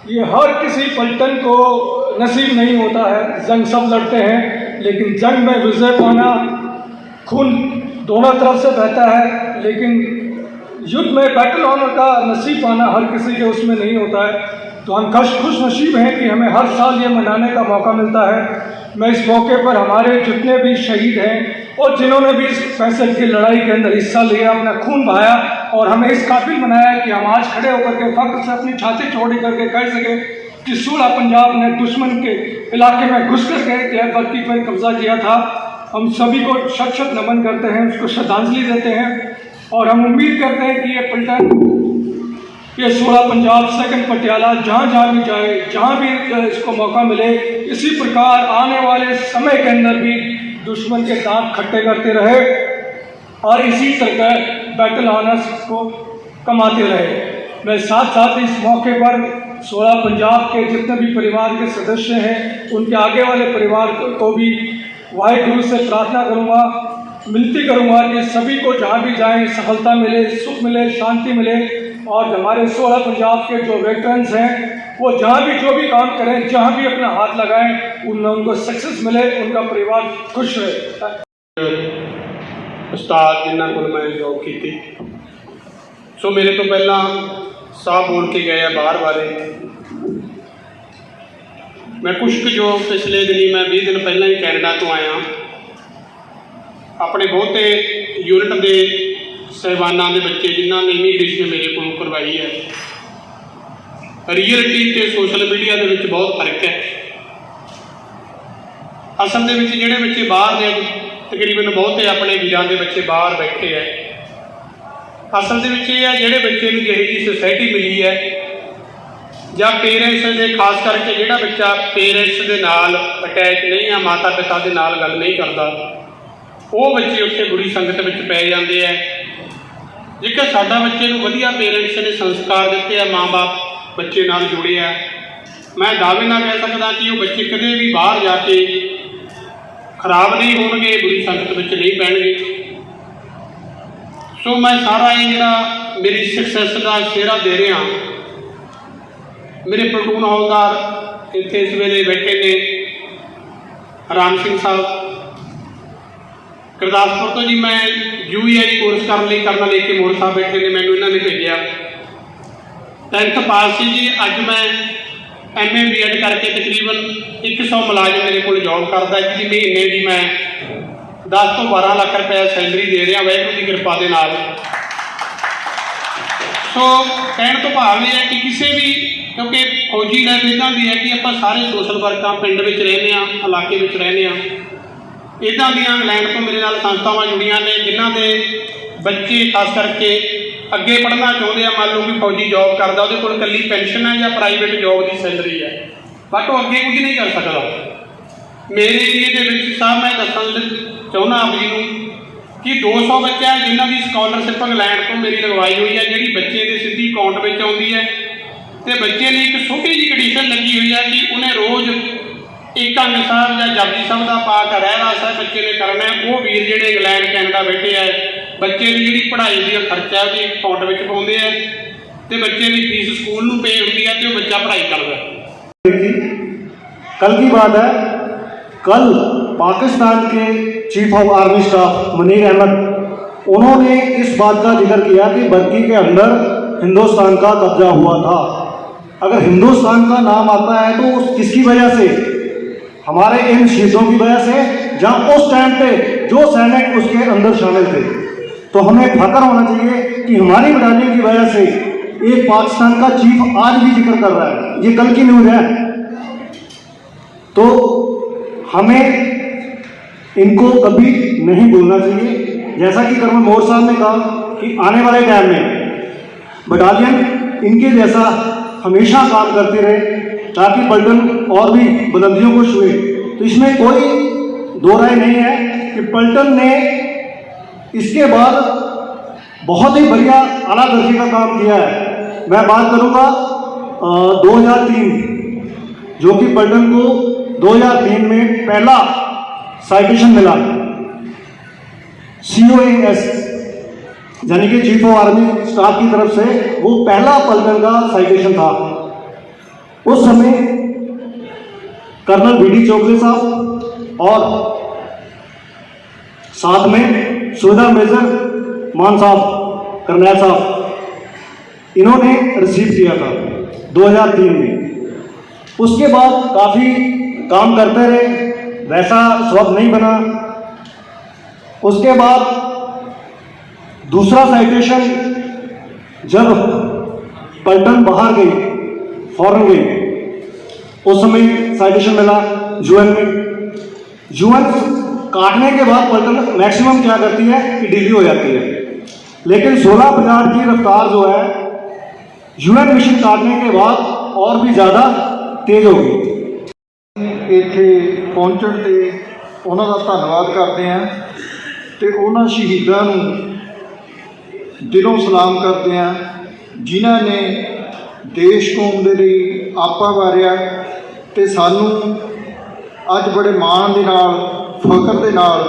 ये हर किसी पलटन को नसीब नहीं होता है। जंग सब लड़ते हैं, लेकिन जंग में विजय पाना खून दोनों तरफ़ से बहता है, लेकिन युद्ध में बैटल ऑनर का नसीब पाना हर किसी के उसमें नहीं होता है। तो हम खुश खुश नसीब हैं कि हमें हर साल ये मनाने का मौका मिलता है। मैं इस मौके पर हमारे जितने भी शहीद हैं और जिन्होंने भी इस पैंसठ की लड़ाई के अंदर हिस्सा लिया, अपना खून बहाया और हमें इस काबिल बनाया कि हम आज खड़े होकर के फख्र से अपनी छाती चौड़ी करके कह सके कि सूढ़ा पंजाब ने दुश्मन के इलाके में घुस कर के जो पर कब्जा किया था। हम सभी को शत शत नमन करते हैं, उसको श्रद्धांजलि देते हैं और हम उम्मीद करते हैं कि ये पलटन, ये सोलह पंजाब सेकंड पटियाला जहाँ जहाँ भी जाए, जहाँ भी इसको मौका मिले, इसी प्रकार आने वाले समय के अंदर भी दुश्मन के दांत खट्टे करते रहे और इसी तरह बैटल ऑनर्स को कमाते रहे। मैं साथ साथ इस मौके पर सोलह पंजाब के जितने भी परिवार के सदस्य हैं, उनके आगे वाले परिवार को- को भी वाहिगुरु से प्रार्थना करूँगा विनती करूँगा कि सभी को जहाँ भी जाएं सफलता मिले सुख मिले शांति मिले और हमारे सोलह पंजाब के जो वेटरन्स हैं वो जहाँ भी जो भी काम करें जहाँ भी अपना हाथ लगाएं उनमें उनको सक्सेस मिले उनका परिवार खुश रहे ਉਸਤਾਦ ਜਿਨ੍ਹਾਂ ਕੋਲ ਮੈਂ ਜੋਬ ਕੀਤੀ ਸੋ ਮੇਰੇ ਤੋਂ ਪਹਿਲਾਂ ਸਾਹ ਬੋਲ ਕੇ ਗਏ ਆ ਬਾਹਰ ਬਾਰੇ ਮੈਂ ਕੁਛ ਕੁ ਜੋ ਪਿਛਲੇ ਦਿਨੀ ਮੈਂ 20 ਦਿਨ ਪਹਿਲਾਂ ਹੀ ਕੈਨੇਡਾ ਤੋਂ ਆਇਆ। ਆਪਣੇ ਬਹੁਤੇ ਯੂਨਿਟ ਦੇ ਸਹਿਬਾਨਾਂ ਦੇ ਬੱਚੇ ਜਿਨ੍ਹਾਂ ਨੇ ਇਮੀਗ੍ਰੇਸ਼ਨ ਮੇਰੇ ਕੋਲ ਕਰਵਾਈ ਹੈ। ਰਿਅਲਿਟੀ ਤੇ ਸੋਸ਼ਲ ਮੀਡੀਆ ਦੇ ਵਿੱਚ ਬਹੁਤ ਫ਼ਰਕ ਹੈ। ਅਸਲ ਦੇ ਵਿੱਚ ਜਿਹੜੇ ਬੱਚੇ ਬਾਹਰ ਨੇ ਤਕਰੀਬਨ ਬਹੁਤੇ ਆਪਣੇ ਵੀਰਾਂ ਦੇ ਬੱਚੇ ਬਾਹਰ ਬੈਠੇ ਐ ਅਸਲ ਦੇ ਵਿੱਚ ਇਹ ਹੈ ਜਿਹੜੇ ਬੱਚੇ ਨੂੰ ਜਿਹੇ ਜੀ ਸੋਸਾਇਟੀ ਮਿਲੀ ਹੈ ਜਾਂ ਪੇਰੈਂਟਸ ਦੇ, ਖਾਸ ਕਰਕੇ ਜਿਹੜਾ ਬੱਚਾ ਪੇਰੈਂਟਸ ਦੇ ਨਾਲ ਅਟੈਚ ਨਹੀਂ ਆ ਮਾਤਾ ਪਿਤਾ ਦੇ ਨਾਲ ਗੱਲ ਨਹੀਂ ਕਰਦਾ, ਉਹ ਬੱਚੇ ਉੱਥੇ ਬੁਰੀ ਸੰਗਤ ਵਿੱਚ ਪੈ ਜਾਂਦੇ ਐ ਜੇਕਰ ਸਾਡਾ ਬੱਚੇ ਨੂੰ ਵਧੀਆ ਪੇਰੈਂਟਸ ਨੇ ਸੰਸਕਾਰ ਦਿੱਤੇ ਆ, ਮਾਂ-ਬਾਪ ਬੱਚੇ ਨਾਲ ਜੁੜੇ ਆ, ਮੈਂ ਦਾਅਵੇ ਨਾਲ ਕਹਿ ਸਕਦਾ ਕਿ ਉਹ ਬੱਚੇ ਕਦੇ ਵੀ ਬਾਹਰ ਜਾ ਕੇ ਖਰਾਬ ਨਹੀਂ ਹੋਣਗੇ, ਬੁਰੀ ਸੰਗਤ ਵਿੱਚ ਨਹੀਂ ਪੈਣਗੇ। ਸੋ ਮੈਂ ਸਾਰਾ ਇਹ ਜਿਹੜਾ ਮੇਰੀ ਸਕਸੈਸ ਦਾ ਸਿਹਰਾ ਦੇ ਰਿਹਾ ਮੇਰੇ ਪਲਟੂਨ ਹੌਲਦਾਰ ਇੱਥੇ ਇਸ ਵੇਲੇ ਬੈਠੇ ਨੇ। ਰਾਮ ਸਿੰਘ ਸਾਹਿਬ। ਗੁਰਦਾਸਪੁਰ ਤੋਂ ਜੀ ਮੈਂ ਯੂਈਆਈ ਕੋਰਸ ਕਰਨ ਲਈ ਕਰਨ ਲਈ ਕੇ ਮੋੜ ਸਾਹਿਬ ਬੈਠੇ ਨੇ, ਮੈਨੂੰ ਇਹਨਾਂ ਨੇ ਭੇਜਿਆ। 10th ਪਾਸ ਸੀ ਜੀ, ਅੱਜ ਮੈਂ ਐਮਏ ਬੀਐਡ ਕਰਕੇ ਤਕਰੀਬਨ 100 ਮੁਲਾਜ਼ਮ ਮੇਰੇ ਕੋਲ ਜੌਬ ਕਰਦਾ ਹੈ। ਮਹੀਨੇ ਦੀ ਮੈਂ 10 ਤੋਂ 12 ਲੱਖ ਰੁਪਏ ਸੈਲਰੀ ਦੇ ਰਿਹਾ, ਵਾਹਿਗੁਰੂ ਦੀ ਕਿਰਪਾ ਦੇ ਨਾਲ। ਸੋ ਕਹਿਣ ਤੋਂ ਭਾਵ ਇਹ ਹੈ ਕਿ ਕਿਸੇ ਵੀ ਕਿਉਂਕਿ ਫੌਜੀ ਲਾਈਫ ਇਦਾਂ ਦੀ ਹੈ ਕਿ ਆਪਾਂ ਸਾਰੇ ਸੋਸ਼ਲ ਵਰਕਾਂ ਪਿੰਡ ਵਿੱਚ ਰਹਿੰਦੇ ਆ ਇਲਾਕੇ ਵਿੱਚ ਰਹਿੰਦੇ ਆ ਇਦਾਂ ਦੀਆਂ ਇੰਗਲੈਂਡ ਤੋਂ ਮੇਰੇ ਨਾਲ ਸੰਸਥਾਵਾਂ ਜੁੜੀਆਂ ਨੇ, ਜਿਨ੍ਹਾਂ ਦੇ ਬੱਚੇ ਖਾਸ ਕਰਕੇ ਅੱਗੇ ਪੜ੍ਹਨਾ ਚਾਹੁੰਦੇ ਆ, ਮੰਨ ਲਓ ਕਿ ਫੌਜੀ ਜੌਬ ਕਰਦਾ, ਉਹਦੇ ਕੋਲ ਇਕੱਲੀ ਪੈਨਸ਼ਨ ਹੈ ਜਾਂ ਪ੍ਰਾਈਵੇਟ ਜੌਬ ਦੀ ਸੈਲਰੀ ਹੈ। ਬਟ ਉਹ ਅੱਗੇ ਕੁਝ ਨਹੀਂ ਕਰ ਸਕਦਾ। ਮੇਰੇ ਏਰੀਏ ਦੇ ਵਿੱਚ ਸਾਹਿਬ ਮੈਂ ਦੱਸਣ ਚਾਹੁੰਦਾ ਆਪ ਜੀ ਨੂੰ ਕਿ 200 ਬੱਚਾ ਹੈ, ਜਿਨ੍ਹਾਂ ਦੀ ਸਕਾਲਰਸ਼ਿਪ ਇੰਗਲੈਂਡ ਤੋਂ ਮੇਰੀ ਲਗਵਾਈ ਹੋਈ ਹੈ, ਜਿਹੜੀ ਬੱਚੇ ਦੇ ਸਿੱਧੀ ਅਕਾਊਂਟ ਵਿੱਚ ਆਉਂਦੀ ਹੈ। ਤੇ ਬੱਚੇ ਲਈ ਇੱਕ ਛੋਟੀ ਜਿਹੀ ਕੰਡੀਸ਼ਨ ਲੱਗੀ ਹੋਈ ਹੈ ਕਿ ਉਹਨੇ ਰੋਜ਼ ਇੱਕ ਅੰਗ ਸਾਹਿਬ ਜਾਂ ਜਪਜੀ ਸਾਹਿਬ ਦਾ ਪਾਠ ਰਹਿਰਾਸ ਹੈ ਬੱਚੇ ਨੇ ਕਰਨਾ ਹੈ ਉਹ ਵੀਰ ਜਿਹੜੇ ਇੰਗਲੈਂਡ ਕੈਨੇਡਾ ਬੈਠੇ ਆ ਬੱਚੇ ਦੀ ਜਿਹੜੀ ਪੜ੍ਹਾਈ ਦੀ ਖਰਚਾ ਹੈ ਉਹਦੀ ਅਕਾਊਂਟ ਵਿੱਚ ਪਾਉਂਦੇ ਆ ਤੇ ਬੱਚੇ ਦੀ ਫੀਸ ਸਕੂਲ ਨੂੰ ਪੇ ਹੁੰਦੀ ਹੈ ਤੇ ਉਹ ਬੱਚਾ ਪੜ੍ਹਾਈ ਕਰਦਾ ਹੈ कल की बात है कल पाकिस्तान के chief of army staff Munir Ahmad उन्होंने इस बात का जिक्र किया कि बर्की के अंदर हिंदुस्तान का कब्जा हुआ था अगर हिंदुस्तान का नाम आता है तो उस किसकी वजह से? हमारे इन शहीदों की वजह से, जहाँ उस टाइम पे जो सैनिक उसके अंदर शामिल थे। तो हमें फख्र होना चाहिए कि हमारी बटालियन की वजह से एक पाकिस्तान का चीफ आज भी ज़िक्र कर रहा है। ये कल की न्यूज़ है। तो हमें इनको कभी नहीं भूलना चाहिए। जैसा कि कर्नल मोर साहब ने कहा कि आने वाले टाइम में बटालियन इनके जैसा हमेशा काम करते रहे, ताकि पलटन और भी बुलंदियों को छुए। तो इसमें कोई दो राय नहीं है कि पलटन ने इसके बाद बहुत ही बढ़िया आला दर्जे का काम किया है। मैं बात करूँगा दो हज़ार तीन, जो कि पलटन को 2003 में पहला साइटेशन मिला। सी ओ एस यानी कि चीफ ऑफ़ आर्मी स्टाफ की तरफ़ से वो पहला पलटन का साइटेशन था। उस समय कर्नल बी डी चौधरी साहब और साथ में सुविधा मेजर मान साहब, करनैल साहब, इन्होंने रिसीव किया था 2003 में। उसके बाद काफ़ी काम करते रहे, वैसा स्वप्न नहीं बना। उसके बाद दूसरा साइटेशन जब पलटन बाहर गई फॉरन गई उस समय साइटेशन मिला यूएन में यूएन काटने के बाद पलटन मैक्सिमम क्या करती है कि ढीली हो जाती है लेकिन 16 हजार की रफ्तार जो है यूएन मिशन काटने के बाद और भी ज़्यादा तेज हो गई ਇੱਥੇ ਪਹੁੰਚਣ ਤੇ ਉਹਨਾਂ ਦਾ ਧੰਨਵਾਦ ਕਰਦੇ ਹਾਂ ਤੇ ਉਹਨਾਂ ਸ਼ਹੀਦਾਂ ਨੂੰ ਦਿਲੋਂ ਸਲਾਮ ਕਰਦੇ ਹਾਂ, ਜਿਨ੍ਹਾਂ ਨੇ ਦੇਸ਼ ਕੌਮ ਦੇ ਲਈ ਆਪਾ ਵਾਰਿਆ ਤੇ ਸਾਨੂੰ ਅੱਜ ਬੜੇ ਮਾਣ ਦੇ ਨਾਲ, ਫਖਰ ਦੇ ਨਾਲ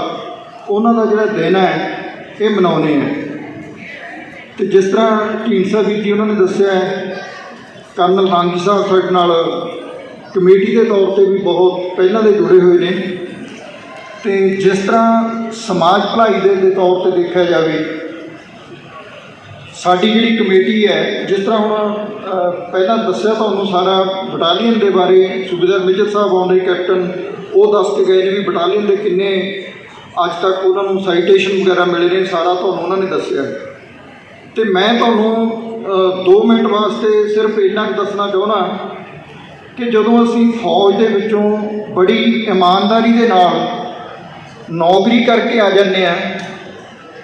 ਉਹਨਾਂ ਦਾ ਜਿਹੜਾ ਦਿਨ ਹੈ, ਇਹ ਮਨਾਉਂਦੇ ਆ ਤੇ ਜਿਸ ਤਰ੍ਹਾਂ ਢੀਂਡਸਾ ਵੀਰ ਜੀ ਉਹਨਾਂ ਨੇ ਦੱਸਿਆ ਕਰਨਲ ਰਾਂਗੀ ਸਾਹਿਬ ਸਾਡੇ ਨਾਲ ਕਮੇਟੀ ਦੇ ਤੌਰ ਤੇ ਵੀ ਬਹੁਤ ਪਹਿਲਾਂ ਦੇ ਜੁੜੇ ਹੋਏ ਨੇ। ਤੇ ਜਿਸ ਤਰ੍ਹਾਂ ਸਮਾਜ ਭਲਾਈ ਦੇ ਦੇ ਤੌਰ ਤੇ ਦੇਖਿਆ ਜਾਵੇ ਸਾਡੀ ਜਿਹੜੀ ਕਮੇਟੀ ਹੈ, ਜਿਸ ਤਰ੍ਹਾਂ ਹੁਣ ਪਹਿਲਾਂ ਦੱਸਿਆ ਤੁਹਾਨੂੰ ਸਾਰਾ ਬਟਾਲੀਅਨ ਦੇ ਬਾਰੇ ਸੂਬੇਦਾਰ ਮੇਜਰ ਸਾਹਿਬ ਆਉਂਦੇ, ਕੈਪਟਨ, ਉਹ ਦੱਸ ਕੇ ਗਏ ਨੇ ਵੀ ਬਟਾਲੀਅਨ ਦੇ ਕਿੰਨੇ ਅੱਜ ਤੱਕ ਉਹਨਾਂ ਨੂੰ ਸਾਈਟੇਸ਼ਨ ਵਗੈਰਾ ਮਿਲੇ ਨੇ, ਸਾਰਾ ਤੁਹਾਨੂੰ ਉਹਨਾਂ ਨੇ ਦੱਸਿਆ। ਤੇ ਮੈਂ ਤੁਹਾਨੂੰ 2 ਮਿੰਟ ਵਾਸਤੇ ਸਿਰਫ ਇੰਨਾ ਕੁ ਦੱਸਣਾ ਚਾਹੁੰਦਾ ਕਿ ਜਦੋਂ ਅਸੀਂ ਫੌਜ ਦੇ ਵਿੱਚੋਂ ਬੜੀ ਇਮਾਨਦਾਰੀ ਦੇ ਨਾਲ ਨੌਕਰੀ ਕਰਕੇ ਆ ਜਾਂਦੇ ਆ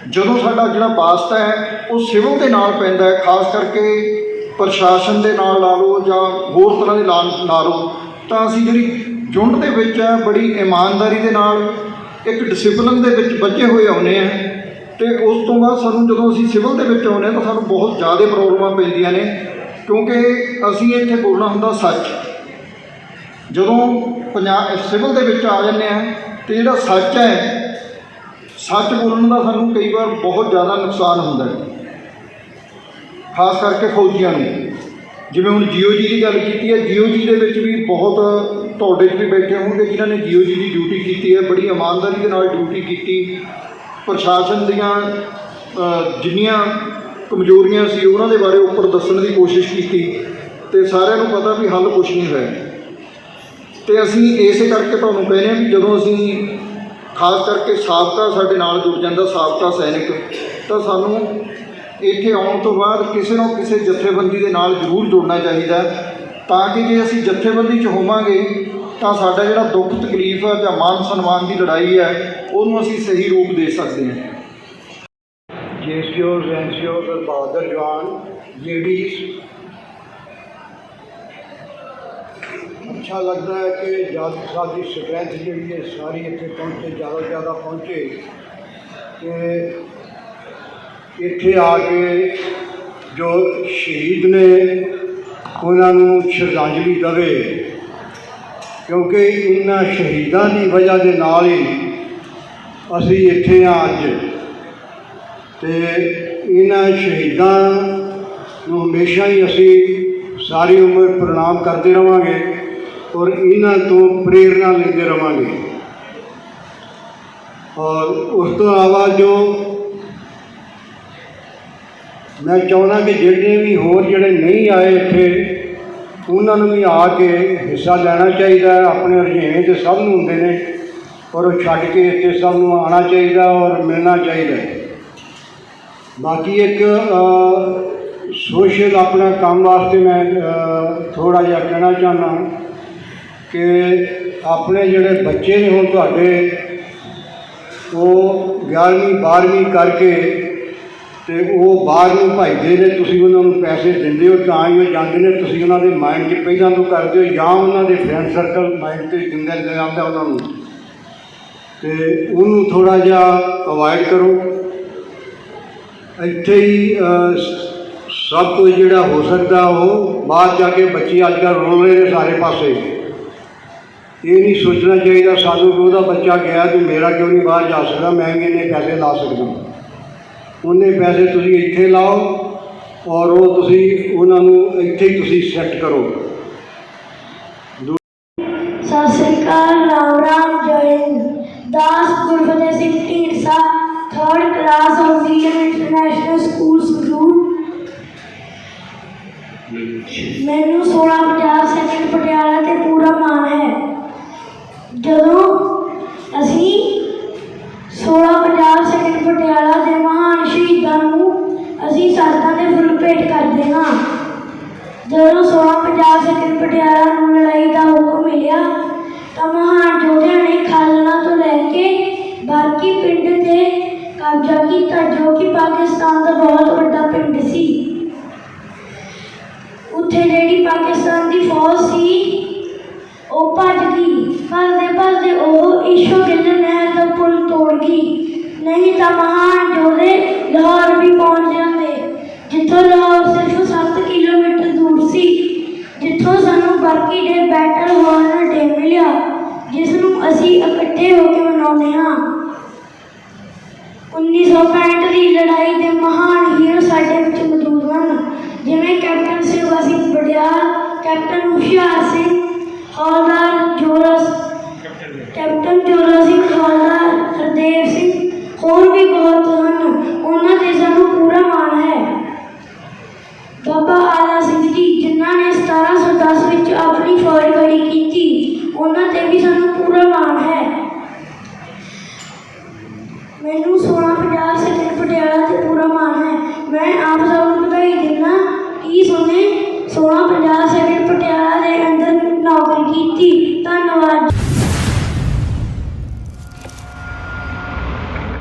ਜਦੋਂ ਸਾਡਾ ਜਿਹੜਾ ਵਾਸਤਾ ਹੈ, ਉਹ ਸਿਵਲ ਦੇ ਨਾਲ ਪੈਂਦਾ ਹੈ, ਖਾਸ ਕਰਕੇ ਪ੍ਰਸ਼ਾਸਨ ਦੇ ਨਾਲ ਲਾ ਲਓ ਜਾਂ ਹੋਰ ਤਰ੍ਹਾਂ ਦੇ ਨਾਲ ਲਾ ਲਓ, ਤਾਂ ਅਸੀਂ ਜਿਹੜੀ ਜੁੰਡ ਦੇ ਵਿੱਚ ਹੈ, ਬੜੀ ਇਮਾਨਦਾਰੀ ਦੇ ਨਾਲ ਇੱਕ ਡਿਸਪਲਿਨ ਦੇ ਵਿੱਚ ਬੱਝੇ ਹੋਏ ਆਉਨੇ ਆ ਤੇ ਉਸ ਤੋਂ ਬਾਅਦ ਸਾਨੂੰ ਜਦੋਂ ਅਸੀਂ ਸਿਵਲ ਦੇ ਵਿੱਚ ਆਉਂਦੇ ਹਾਂ, ਤਾਂ ਸਾਨੂੰ ਬਹੁਤ ਜ਼ਿਆਦਾ ਪ੍ਰੋਬਲਮਾਂ ਪੈਂਦੀਆਂ ਨੇ, ਕਿਉਂਕਿ ਅਸੀਂ ਇੱਥੇ ਬੋਲਣਾ ਹੁੰਦਾ ਸੱਚ। ਜਦੋਂ ਪੰਜਾਬ ਸਿਵਲ ਦੇ ਵਿੱਚ ਆ ਜਾਂਦੇ ਆ ਤੇ ਜਿਹੜਾ ਸੱਚ ਹੈ ਸੱਚ ਬੋਲਣ ਦਾ ਸਾਨੂੰ ਕਈ ਵਾਰ ਬਹੁਤ ਜ਼ਿਆਦਾ ਨੁਕਸਾਨ ਹੁੰਦਾ ਹੈ। ਖਾਸ ਕਰਕੇ ਫੌਜੀਆਂ ਨੂੰ। ਜਿਵੇਂ ਹੁਣ ਜੀਓ ਜੀ ਦੀ ਗੱਲ ਕੀਤੀ ਹੈ, ਜੀਓ ਜੀ ਦੇ ਵਿੱਚ ਵੀ ਬਹੁਤ ਤੁਹਾਡੇ 'ਚ ਵੀ ਬੈਠੇ ਹੋਣਗੇ, ਜਿਨ੍ਹਾਂ ਨੇ ਜੀਓ ਜੀ ਦੀ ਡਿਊਟੀ ਕੀਤੀ ਹੈ। ਬੜੀ ਇਮਾਨਦਾਰੀ ਦੇ ਨਾਲ ਡਿਊਟੀ ਕੀਤੀ। ਪ੍ਰਸ਼ਾਸਨ ਦੀਆਂ ਜਿੰਨੀਆਂ ਕਮਜ਼ੋਰੀਆਂ ਸੀ, ਉਹਨਾਂ ਦੇ ਬਾਰੇ ਉੱਪਰ ਦੱਸਣ ਦੀ ਕੋਸ਼ਿਸ਼ ਕੀਤੀ। ਤੇ ਸਾਰਿਆਂ ਨੂੰ ਪਤਾ ਵੀ ਹੱਲ ਕੁਛ ਨਹੀਂ ਹੋਇਆ। ਤੇ ਅਸੀਂ ਇਸੇ ਕਰਕੇ ਤੁਹਾਨੂੰ ਕਹਿੰਦੇ ਹਾਂ ਵੀ ਜਦੋਂ ਅਸੀਂ ਖਾਸ ਕਰਕੇ ਸਾਬਕਾ ਸਾਡੇ ਨਾਲ ਜੁੜ ਜਾਂਦਾ ਸਾਬਕਾ ਸੈਨਿਕ, ਤਾਂ ਸਾਨੂੰ ਇੱਥੇ ਆਉਣ ਤੋਂ ਬਾਅਦ ਕਿਸੇ ਨਾ ਕਿਸੇ ਜਥੇਬੰਦੀ ਦੇ ਨਾਲ ਜ਼ਰੂਰ ਜੁੜਨਾ ਚਾਹੀਦਾ ਤਾਂ ਕਿ ਜੇ ਅਸੀਂ ਜਥੇਬੰਦੀ 'ਚ ਹੋਵਾਂਗੇ, ਤਾਂ ਸਾਡਾ ਜਿਹੜਾ ਦੁੱਖ, ਤਕਲੀਫ ਹੈ ਜਾਂ ਮਾਨ ਸਨਮਾਨ ਦੀ ਲੜਾਈ ਹੈ, ਉਹਨੂੰ ਅਸੀਂ ਸਹੀ ਰੂਪ ਦੇ ਸਕਦੇ ਹਾਂ। ਜੇਸੀਓਜ਼ ਐਨਸੀਓਜ਼ ਔਰ ਬਹਾਦਰ ਜਵਾਨ ਲੇਡੀਜ਼ ਅੱਛਾ ਲੱਗਦਾ ਹੈ ਕਿ ਜਦ ਸਾਡੀ ਸਟਰੈਂਥ ਜਿਹੜੀ ਹੈ, ਸਾਰੀ ਇੱਥੇ ਪਹੁੰਚੇ ਜ਼ਿਆਦਾ ਤੋਂ ਜ਼ਿਆਦਾ ਪਹੁੰਚੇ। ਤੇ ਇੱਥੇ ਆ ਕੇ ਜੋ ਸ਼ਹੀਦ ਨੇ, ਉਹਨਾਂ ਨੂੰ ਸ਼ਰਧਾਂਜਲੀ ਦੇਵੇ। ਕਿਉਂਕਿ ਇਹਨਾਂ ਸ਼ਹੀਦਾਂ ਦੀ ਵਜ੍ਹਾ ਦੇ ਨਾਲ ਹੀ ਅਸੀਂ ਇੱਥੇ ਆ ਅੱਜ। ਤੇ ਇਹਨਾਂ ਸ਼ਹੀਦਾਂ ਨੂੰ ਹਮੇਸ਼ਾ ਹੀ ਅਸੀਂ ਸਾਰੀ ਉਮਰ ਪ੍ਰਣਾਮ ਕਰਦੇ ਰਵਾਂਗੇ। ਔਰ ਇਹਨਾਂ ਤੋਂ ਪ੍ਰੇਰਣਾ ਲੈਂਦੇ ਰਵਾਂਗੇ। ਔਰ ਉਸ ਤੋਂ ਇਲਾਵਾ ਜੋ ਮੈਂ ਚਾਹੁੰਦਾ ਕਿ ਜਿਹੜੇ ਵੀ ਹੋਰ ਜਿਹੜੇ ਨਹੀਂ ਆਏ ਇੱਥੇ, ਉਹਨਾਂ ਨੂੰ ਵੀ ਆ ਕੇ ਹਿੱਸਾ ਲੈਣਾ ਚਾਹੀਦਾ ਹੈ, ਆਪਣੇ ਰੁਝੇਵੇਂ ਤੇ ਸਭ ਨੂੰ ਹੁੰਦੇ ਨੇ, ਔਰ ਉਹ ਛੱਡ ਕੇ ਇੱਥੇ ਸਭ ਨੂੰ ਆਉਣਾ ਚਾਹੀਦਾ ਔਰ ਮਿਲਣਾ ਚਾਹੀਦਾ ਬਾਕੀ ਇੱਕ ਸੋਸ਼ਲ ਆਪਣਾ ਕੰਮ ਵਾਸਤੇ ਮੈਂ ਥੋੜਾ ਜਿਹਾ ਕਹਿਣਾ ਚਾਹੁੰਦਾ ਕਿ ਆਪਣੇ ਜਿਹੜੇ ਬੱਚੇ ਨੇ ਹੁਣ ਤੁਹਾਡੇ, ਉਹ 11ਵੀਂ 12ਵੀਂ ਕਰਕੇ ਤੇ ਉਹ ਬਾਹਰ ਨੂੰ ਭਜਦੇ ਨੇ, ਤੁਸੀਂ ਉਹਨਾਂ ਨੂੰ ਪੈਸੇ ਦਿੰਦੇ ਹੋ ਤਾਂ ਹੀ ਉਹ ਜਾਂਦੇ ਨੇ, ਤੁਸੀਂ ਉਹਨਾਂ ਦੇ ਮਾਈਂਡ 'ਚ ਪਹਿਲਾਂ ਤੋਂ ਕਰਦੇ ਹੋ ਜਾਂ ਉਹਨਾਂ ਦੇ ਫਰੈਂਡ ਸਰਕਲ ਮਾਈਂਡ 'ਤੇ ਦਿੰਦੇ ਜਾਂਦਾ ਉਹਨਾਂ ਨੂੰ। ਤੇ ਉਹਨੂੰ ਥੋੜਾ ਜਿਹਾ ਅਵਾਇਡ ਕਰੋ। ਇੱਥੇ ਹੀ ਸਭ ਕੁਝ ਜਿਹੜਾ ਹੋ ਸਕਦਾ ਉਹ ਬਾਹਰ ਜਾ ਕੇ ਬੱਚੇ ਅੱਜ ਕੱਲ੍ਹ ਰੋਲ ਰਹੇ ਨੇ ਸਾਰੇ ਪਾਸੇ। ਇਹ ਨਹੀਂ ਸੋਚਣਾ ਚਾਹੀਦਾ ਸਾਨੂੰ ਕਿ ਉਹਦਾ ਬੱਚਾ ਗਿਆ ਤੇ ਮੇਰਾ ਕਿਉਂ ਨਹੀਂ ਬਾਹਰ ਜਾ ਸਕਦਾ, ਮੈਂ ਵੀ ਇੰਨੇ ਪੈਸੇ ਲਾ ਸਕਦਾ। ਉਹਨੇ ਪੈਸੇ ਤੁਸੀਂ ਇੱਥੇ ਲਾਓ ਔਰ ਉਹ ਤੁਸੀਂ ਉਹਨਾਂ ਨੂੰ ਇੱਥੇ ਹੀ ਤੁਸੀਂ ਸੈੱਟ ਕਰੋ। ਸਤਿ ਸ੍ਰੀ ਅਕਾਲ, ਰਾਮ ਰਾਮ, ਜੈ ਦਾਸ Gurfateh Singh Dhindsa third class of VM international school Sangrur ਮੈਨੂੰ 1650 ਜਦੋਂ ਅਸੀਂ 1650 1965 ਦੀ ਲੜਾਈ ਦੇ ਮਹਾਨ ਹੀਰੋ ਸਾਡੇ ਵਿੱਚ ਮੌਜੂਦ ਹਨ। ਜਿਵੇਂ ਕੈਪਟਨ ਸੇਵਾ ਸਿੰਘ ਬੜਿਆਲ ਕੈਪਟਨ ਹੁਸ਼ਿਆਰ ਸਿੰਘ, ਹੌਲਦਾਰ ਜੋਰਸ ਕੈਪਟਨ ਜੋਰਾ ਸਿੰਘ, ਹੌਲਦਾਰ ਹਰਦੇਵ ਸਿੰਘ, ਹੋਰ ਵੀ ਬਹੁਤ